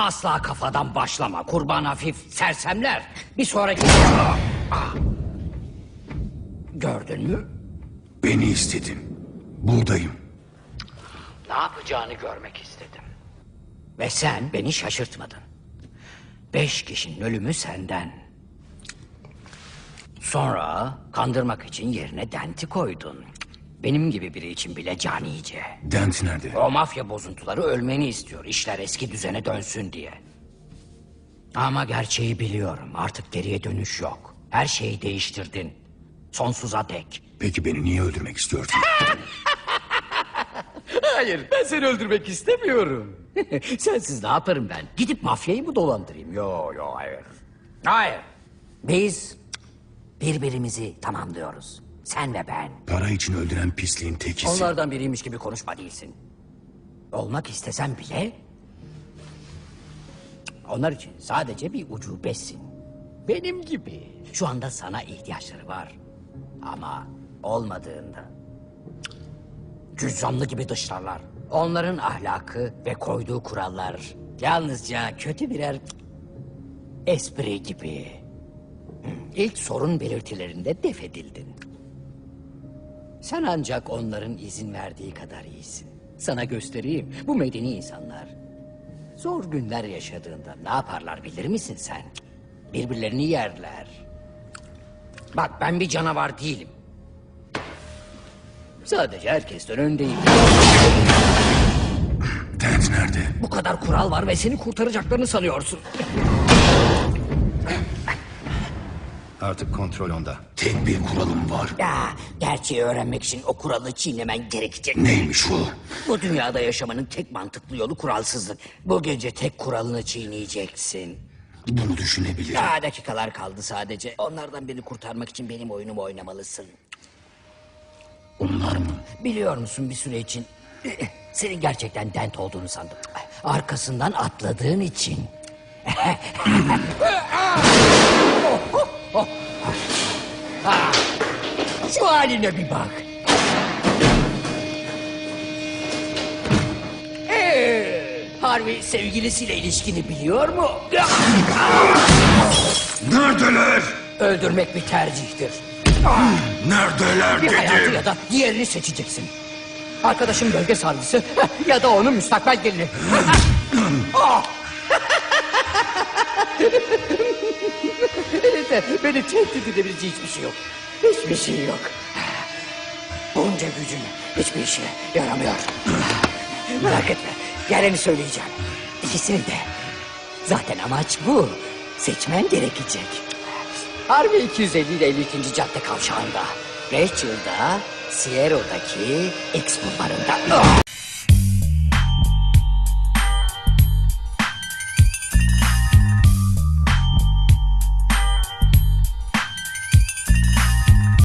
Asla kafadan başlama. Kurban hafif sersemler. Bir sonraki... Ah! Gördün mü? Beni istedin. Buradayım. Ne yapacağını görmek istedim. Ve sen beni şaşırtmadın. Beş kişinin ölümü senden. Sonra kandırmak için yerine denti koydun. Benim gibi biri için bile canice. Dent nerede? O mafya bozuntuları ölmeni istiyor. İşler eski düzene dönsün diye. Ama gerçeği biliyorum. Artık geriye dönüş yok. Her şeyi değiştirdin. Sonsuza dek. Peki beni niye öldürmek istiyordun? Hayır, ben seni öldürmek istemiyorum. Sensiz ne yaparım ben? Gidip mafyayı mı dolandırayım? Yo, yo, hayır. Hayır. Biz birbirimizi tamamlıyoruz. Sen ve ben. Para için öldüren pisliğin tekisin. Onlardan biriymiş gibi konuşma değilsin. Olmak istesen bile... Onlar için sadece bir ucubesin. Benim gibi. Şu anda sana ihtiyaçları var. Ama olmadığında... Cüzzamlı gibi dışlarlar. Onların ahlakı ve koyduğu kurallar... Yalnızca kötü birer... Espri gibi. İlk sorun belirtilerinde def edildin. Sen ancak onların izin verdiği kadar iyisin. Sana göstereyim. Bu medeni insanlar. Zor günler yaşadığında ne yaparlar bilir misin sen? Birbirlerini yerler. Bak ben bir canavar değilim. Sadece herkesten öndeyim. Dent nerede? Bu kadar kural var ve seni kurtaracaklarını sanıyorsun. Artık kontrol onda. Tek bir kuralım var. Ya, gerçeği öğrenmek için o kuralı çiğnemen gerekecek. Neymiş o? Bu dünyada yaşamanın tek mantıklı yolu kuralsızlık. Bu gece tek kuralını çiğneyeceksin. Bunu düşünebilirim. Daha dakikalar kaldı sadece. Onlardan beni kurtarmak için benim oyunumu oynamalısın. Onlar mı? Biliyor musun bir süre için senin gerçekten dent olduğunu sandım. Arkasından atladığın için. Ah, Şu haline bir bak. Ee, Harvey sevgilisiyle ilişkini biliyor mu? Neredeler? Öldürmek bir tercihtir. Neredeler Bir hayatı dedim. ya da diğerini seçeceksin. Arkadaşım bölge savcısı ya da onun müstakbel gelini. Ah! Elinde beni tehdit edebileceği hiçbir şey yok. Hiçbir şey yok. Bunca gücün hiçbir işe yaramıyor. Merak etme. Yarını söyleyeceğim. İkisini de. Zaten amaç bu. Seçmen gerekecek. Harvey 250 ile 52. cadde kavşağında. Rachel'da Sierra'daki bulvarında. Ah!